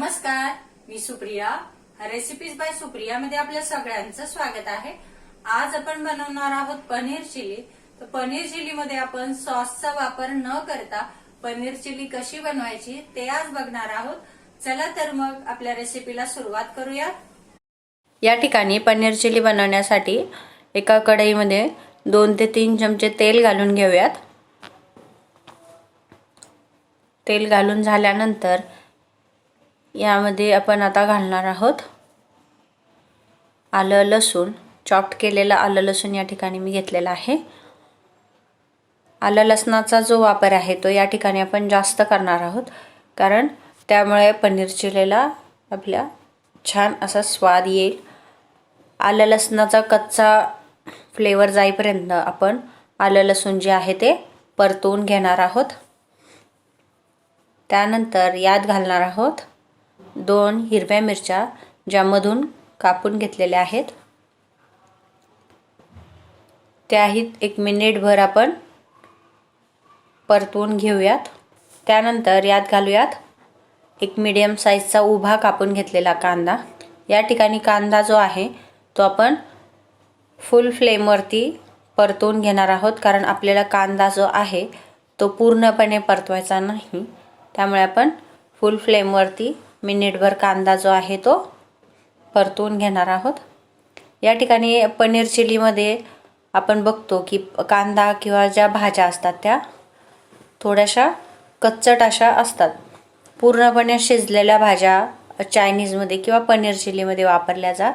नमस्कार मी Supriya. Recipes by Supriya मध्ये आपल्या सगळ्यांचं स्वागत आहे. आज आपण बनवणार आहोत पनीर चिली. तर पनीर चिली मध्ये आपण सॉसचा वापर न करता पनीर चिली कशी बनवायची ते आज बघणार आहोत. चला तर मग आपल्या रेसिपीला सुरुवात करूया. या ठिकाणी पनीर चिली बनवण्यासाठी एका कढईमध्ये दोन ते तीन चमचे तेल घालून घेऊयात. तेल घालून झाल्यानंतर यामध्ये आपण आता घालणार आहोत आलं लसूण. चॉप्ट केलेलं आलं लसूण या ठिकाणी मी घेतलेलं आहे. आलं लसणाचा जो वापर आहे तो या ठिकाणी आपण जास्त करणार आहोत. कारण त्यामुळे पनीर चिलेला आपल्या छान असा स्वाद येईल. आलं लसणाचा कच्चा फ्लेवर जाईपर्यंत आपण आलं लसूण जे आहे ते परतवून घेणार आहोत. त्यानंतर यात घालणार आहोत दोन हिरव्या मिरच्या ज्यामधून कापून घेतलेल्या आहेत. त्याही एक मिनिटभर आपण परतवून घेऊयात. त्यानंतर यात घालूयात एक मिडियम साईजचा उभा कापून घेतलेला कांदा. या ठिकाणी कांदा जो आहे तो आपण फुल फ्लेमवरती परतवून घेणार आहोत. कारण आपल्याला कांदा जो आहे तो पूर्णपणे परतवायचा नाही. त्यामुळे आपण फुल फ्लेमवरती मिनिटभर कांदा जो आहे तो परतवून घेणार आहोत. या ठिकाणी पनीर चिलीमध्ये आपण बघतो की कांदा किंवा ज्या भाज्या असतात त्या थोड्याशा कच्चट अशा असतात. पूर्णपणे शिजलेल्या भाज्या चायनीजमध्ये किंवा पनीर चिलीमध्ये वापरल्या जात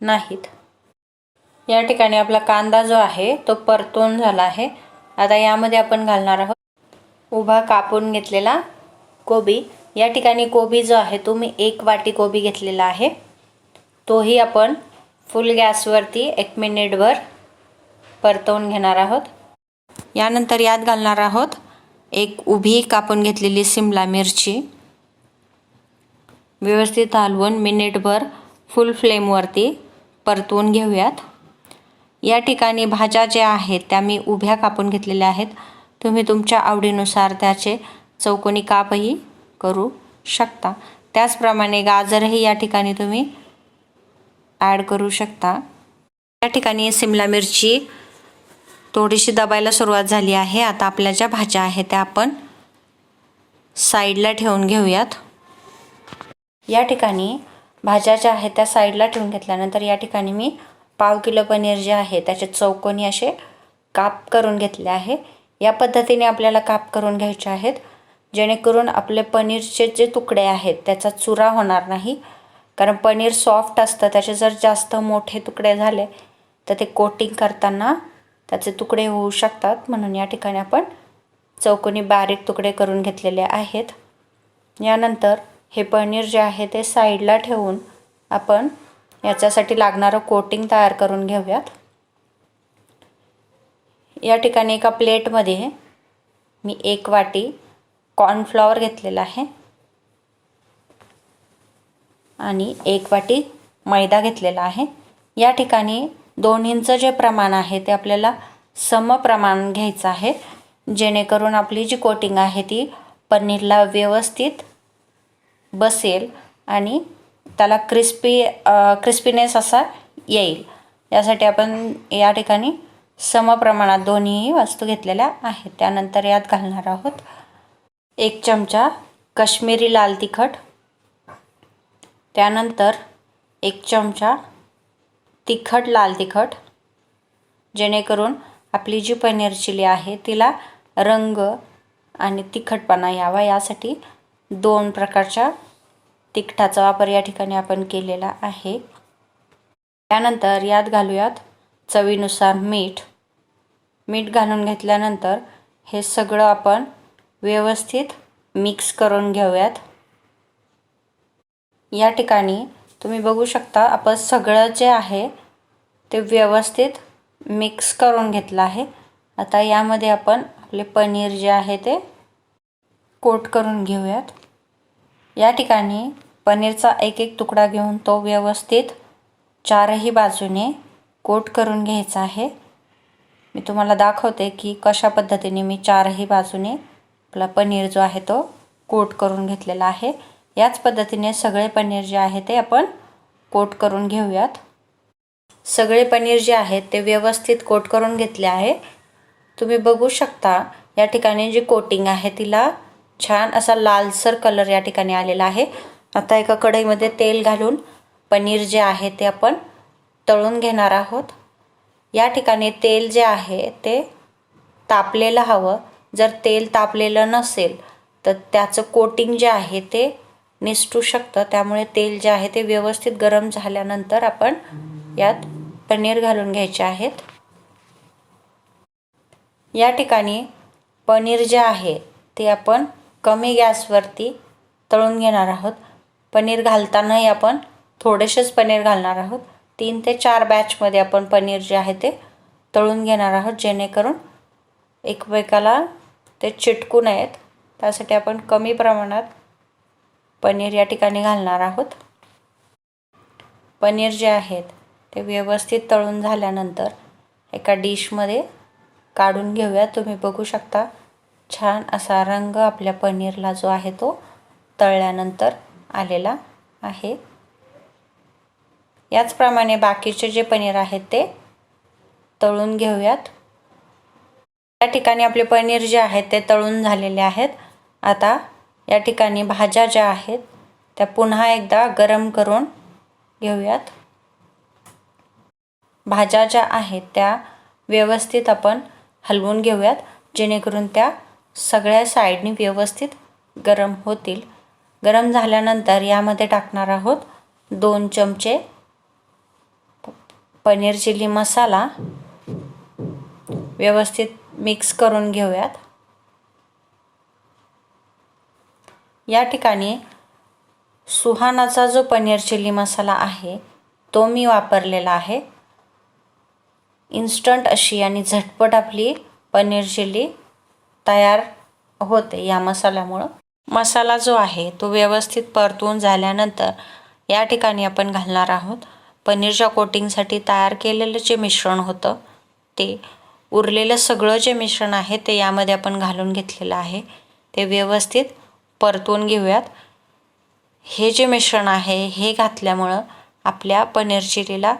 नाहीत. या ठिकाणी आपला कांदा जो आहे तो परतून झाला आहे. आता यामध्ये आपण घालणार आहोत उभा कापून घेतलेला कोबी. या ठिकाणी कोबी जो आहे तो मी एक वाटी कोबी घेतलेला आहे. तोही आपण फुल गॅसवरती एक मिनिटभर परतवून घेणार आहोत. यानंतर यात घालणार आहोत एक उभी कापून घेतलेली सिमला मिरची. व्यवस्थित हलवून मिनिटभर फुल फ्लेमवरती परतवून घेऊयात. या ठिकाणी भाज्या ज्या आहेत त्या मी उभ्या कापून घेतलेल्या आहेत. तुम्ही तुमच्या आवडीनुसार त्याचे चौकोनी कापही करू शकता. त्याचप्रमाणे गाजरही या ठिकाणी तुम्ही ॲड करू शकता. या ठिकाणी सिमला मिरची थोडीशी दबायला सुरुवात झाली आहे. आता आपल्या ज्या भाज्या आहेत त्या आपण साईडला ठेवून घेऊयात. या ठिकाणी भाज्या ज्या आहेत त्या साईडला ठेवून घेतल्यानंतर या ठिकाणी मी पाव किलो पनीर जे आहे त्याचे चौकोनी असे काप करून घेतले आहे. या पद्धतीने आपल्याला काप करून घ्यायचे आहेत. जेणेकरून आपले पनीरचे जे तुकडे आहेत त्याचा चुरा होणार नाही. कारण पनीर सॉफ्ट असतं त्याचे जर जास्त मोठे तुकडे झाले तर ते कोटिंग करताना त्याचे तुकडे होऊ शकतात. म्हणून या ठिकाणी आपण चौकोनी बारीक तुकडे करून घेतलेले आहेत. यानंतर हे पनीर जे आहे ते साईडला ठेवून आपण याच्यासाठी लागणारं कोटिंग तयार करून घेऊयात. या ठिकाणी एका प्लेटमध्ये मी एक वाटी कॉर्नफ्लॉवर घेतलेला आहे. आणि एक वाटी मैदा घेतलेला आहे. या ठिकाणी दोन्हींचं जे प्रमाण आहे ते आपल्याला सम प्रमाण घ्यायचं आहे. जेणेकरून आपली जी कोटिंग आहे ती पनीरला व्यवस्थित बसेल आणि त्याला क्रिस्पी क्रिस्पीनेस असा येईल. यासाठी आपण या ठिकाणी सम प्रमाणात दोन्हीही वस्तू घेतलेल्या आहेत. त्यानंतर यात घालणार आहोत एक चमचा कश्मीरी लाल तिखट. त्यानंतर एक चमचा तिखट लाल तिखट. जेणेकरून आपली जी पनीर चिली आहे तिला रंग आणि तिखटपणा यावा. यासाठी दोन प्रकारच्या तिखटाचा वापर या ठिकाणी आपण केलेला आहे. त्यानंतर यात घालूयात चवीनुसार मीठ. मीठ घालून घेतल्यानंतर हे सगळं आपण व्यवस्थित मिक्स करून घेऊयात. या ठिकाणी तुम्ही बघू शकता आपण सगळं जे आहे ते व्यवस्थित मिक्स करून घेतलं आहे. आता यामध्ये आपण आपले पनीर जे आहे ते कोट करून घेऊयात. या ठिकाणी पनीरचा एक एक तुकडा घेऊन तो व्यवस्थित चारही बाजूने कोट करून घ्यायचा आहे. मी तुम्हाला दाखवते की कशा पद्धतीने मी चारही बाजूने आपला पनीर जो आहे तो कोट करून घेतलेला आहे. याच पद्धतीने सगळे पनीर जे आहे ते आपण कोट करून घेऊयात. सगळे पनीर जे आहेत ते व्यवस्थित कोट करून घेतले आहे. तुम्ही बघू शकता या ठिकाणी जी कोटिंग आहे तिला छान असा लालसर कलर या ठिकाणी आलेला आहे. आता एका कढईमध्ये तेल घालून पनीर जे आहे ते आपण तळून घेणार आहोत. या ठिकाणी तेल जे आहे ते तापलेलं हवं. जर तेल तापलेलं नसेल तर त्याचं कोटिंग जे आहे ते निसटू शकतं. त्यामुळे तेल जे आहे ते व्यवस्थित गरम झाल्यानंतर आपण यात पनीर घालून घ्यायचे आहेत. या ठिकाणी पनीर जे आहे ते आपण कमी गॅसवरती तळून घेणार आहोत. पनीर घालतानाही आपण थोडेसेच पनीर घालणार आहोत. तीन ते चार बॅचमध्ये आपण पनीर जे आहे ते तळून घेणार आहोत जेणेकरून एकमेकाला ते चिटकू नयेत. त्यासाठी आपण कमी प्रमाणात पनीर या ठिकाणी घालणार आहोत. पनीर जे आहेत ते व्यवस्थित तळून झाल्यानंतर एका डिशमध्ये काढून घेऊया. तुम्ही बघू शकता छान असा रंग आपल्या पनीरला जो आहे तो तळल्यानंतर आलेला आहे. याचप्रमाणे बाकीचे जे पनीर आहेत ते तळून घेऊयात. या ठिकाणी आपले पनीर जे आहेत ते तळून झालेले आहेत. आता या ठिकाणी भाज्या ज्या आहेत त्या पुन्हा एकदा गरम करून घेऊयात. भाज्या ज्या आहेत त्या व्यवस्थित आपण हलवून घेऊयात जेणेकरून त्या सगळ्या साईडनी व्यवस्थित गरम होतील. गरम झाल्यानंतर यामध्ये टाकणार आहोत दोन चमचे पनीर चिली मसाला. व्यवस्थित मिक्स करून घेऊयात. या ठिकाणी सुहानाचा जो पनीर चिली मसाला आहे तो मी वापरलेला आहे. इन्स्टंट अशी आणि झटपट आपली पनीर चिली तयार होते या मसाल्यामुळं. मसाला जो आहे तो व्यवस्थित परतून झाल्यानंतर या ठिकाणी आपण घालणार आहोत. पनीरच्या कोटिंगसाठी तयार केलेलं जे मिश्रण होतं ते उरलेलं सगळं जे मिश्रण आहे ते यामध्ये आपण घालून घेतलेलं आहे. ते व्यवस्थित परतवून घेऊयात. हे जे मिश्रण आहे हे घातल्यामुळं आपल्या पनीर चिलीला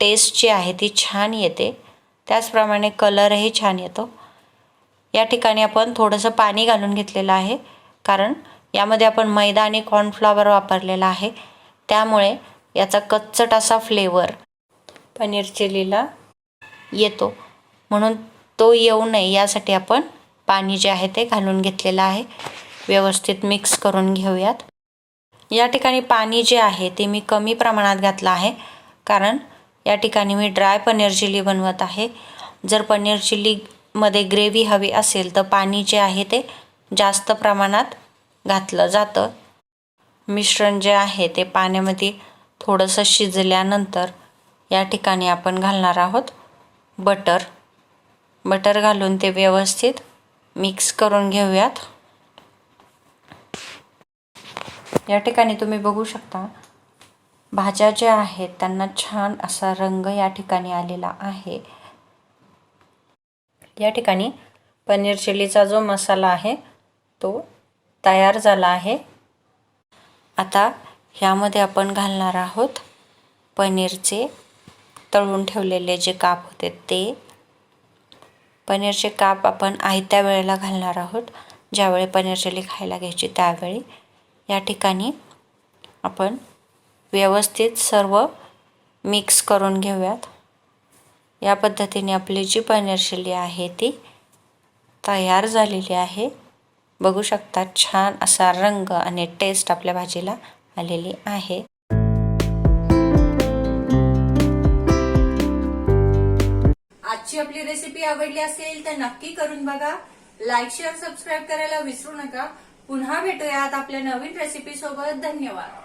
टेस्ट जी आहे ती छान येते. त्याचप्रमाणे कलरही छान येतो. या ठिकाणी आपण थोडंसं पाणी घालून घेतलेलं आहे कारण यामध्ये आपण मैदा आणि कॉर्नफ्लॉवर वापरलेला आहे. त्यामुळे याचा कच्चट असा फ्लेवर पनीर चिलीला येतो. म्हणून तो येऊ नये यासाठी आपण पाणी जे आहे ते घालून घेतलेलं आहे. व्यवस्थित मिक्स करून घेऊयात. या ठिकाणी पाणी जे आहे ते मी कमी प्रमाणात घातलं आहे. कारण या ठिकाणी मी ड्राय पनीर चिली बनवत आहे. जर पनीर चिलीमध्ये ग्रेव्ही हवी असेल तर पाणी जे आहे ते जास्त प्रमाणात घातलं जातं. मिश्रण जे आहे ते पाण्यामध्ये थोडंसं शिजल्यानंतर या ठिकाणी आपण घालणार आहोत बटर. बटर घालून ते व्यवस्थित मिक्स करून घेऊयात. या ठिकाणी तुम्ही बघू शकता भाज्या ज्या आहेत त्यांना छान असा रंग या ठिकाणी आलेला आहे. या ठिकाणी पनीर चिलीचा जो मसाला आहे तो तयार झाला आहे. आता ह्यामध्ये आपण घालणार आहोत पनीरचे तळून ठेवलेले जे काप होते ते. पनीरचे काप आपण आयत्या वेळेला घालणार आहोत. ज्यावेळी पनीर चिली खायला घ्यायची त्यावेळी. या ठिकाणी आपण व्यवस्थित सर्व मिक्स करून घेऊयात. या पद्धतीने आपली जी पनीर चिली आहे ती तयार झालेली आहे. बघू शकता छान असा रंग आणि टेस्ट आपल्या भाजीला आलेली आहे. रेसिपी आवडली असेल तर नक्की करून बघा. लाईक शेअर सबस्क्राईब करायला विसरू नका. पुन्हा भेटूयात आपल्या नवीन रेसिपी सोबत. धन्यवाद.